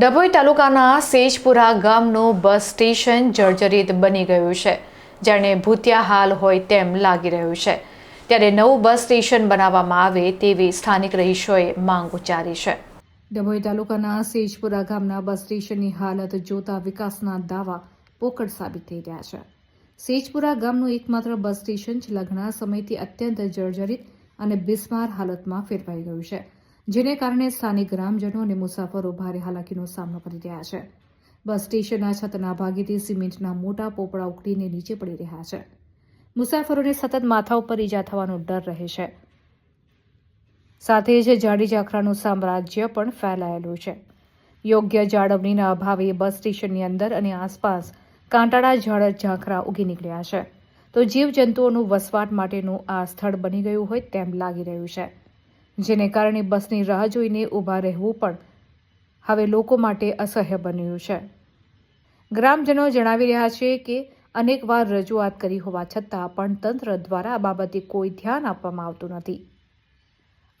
ડભોઈ તાલુકાના સેજપુરા ગામનું bus station જર્જરિત બની ગયું છે. જેને ભૂતિયા હાલ હોય તેમ લાગી રહ્યું છે. ત્યારે નવું બસ સ્ટેશન બનાવવામાં આવે તેવી સ્થાનિક રહીશોએ માંગ ઉચ્ચારી છે. ડભોઈ તાલુકાના સેજપુરા ગામના બસ સ્ટેશનની હાલત જોતા વિકાસના દાવા પોકળ સાબિત થઈ રહ્યા છે. સેજપુરા ગામનું એકમાત્ર બસ સ્ટેશન છેલ્લા ઘણા સમયથી અત્યંત જર્જરિત અને બિસ્માર હાલતમાં ફેરવાઈ ગયું છે. જેને કારણે સ્થાનિક ગ્રામજનો અને મુસાફરો ભારે હાલાકીનો સામનો કરી રહ્યા છે. બસ સ્ટેશનના છતના ભાગેથી સિમેન્ટના મોટા પોપડા ઉકળીને નીચે પડી રહ્યા છે. મુસાફરોને સતત માથા ઉપર ઈજા થવાનો ડર રહે છે. સાથે જ જાડી ઝાખરાનું સામ્રાજ્ય પણ ફેલાયેલું છે. યોગ્ય જાળવણીના અભાવે બસ સ્ટેશનની અંદર અને આસપાસ કાંટાળા ઝાડ ઝાંખરા ઉગી નીકળ્યા છે. તો જીવજંતુઓનું વસવાટ માટેનું આ સ્થળ બની ગયું હોય તેમ લાગી રહ્યું છે. જેને કારણે બસની રાહ જોઈને ઊભા રહેવું પણ હવે લોકો માટે અસહ્ય બન્યું છે. ગ્રામજનો જણાવી રહ્યા છે કે અનેકવાર રજૂઆત કરી હોવા છતાં પણ તંત્ર દ્વારા આ બાબતે કોઈ ધ્યાન આપવામાં આવતું નથી.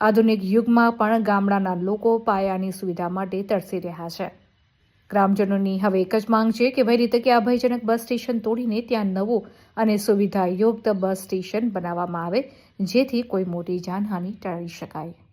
આધુનિક યુગમાં પણ ગામડાના લોકો પાયાની સુવિધા માટે તરસી રહ્યા છે. ગ્રામજનોની હવે એક જ માંગ છે કે ભાઈ રીતે કે આ ભયજનક બસ સ્ટેશન તોડીને ત્યાં નવું અને સુવિધાયુક્ત બસ સ્ટેશન બનાવવામાં આવે જેથી કોઈ મોટી જાનહાનિ ટાળી શકાય.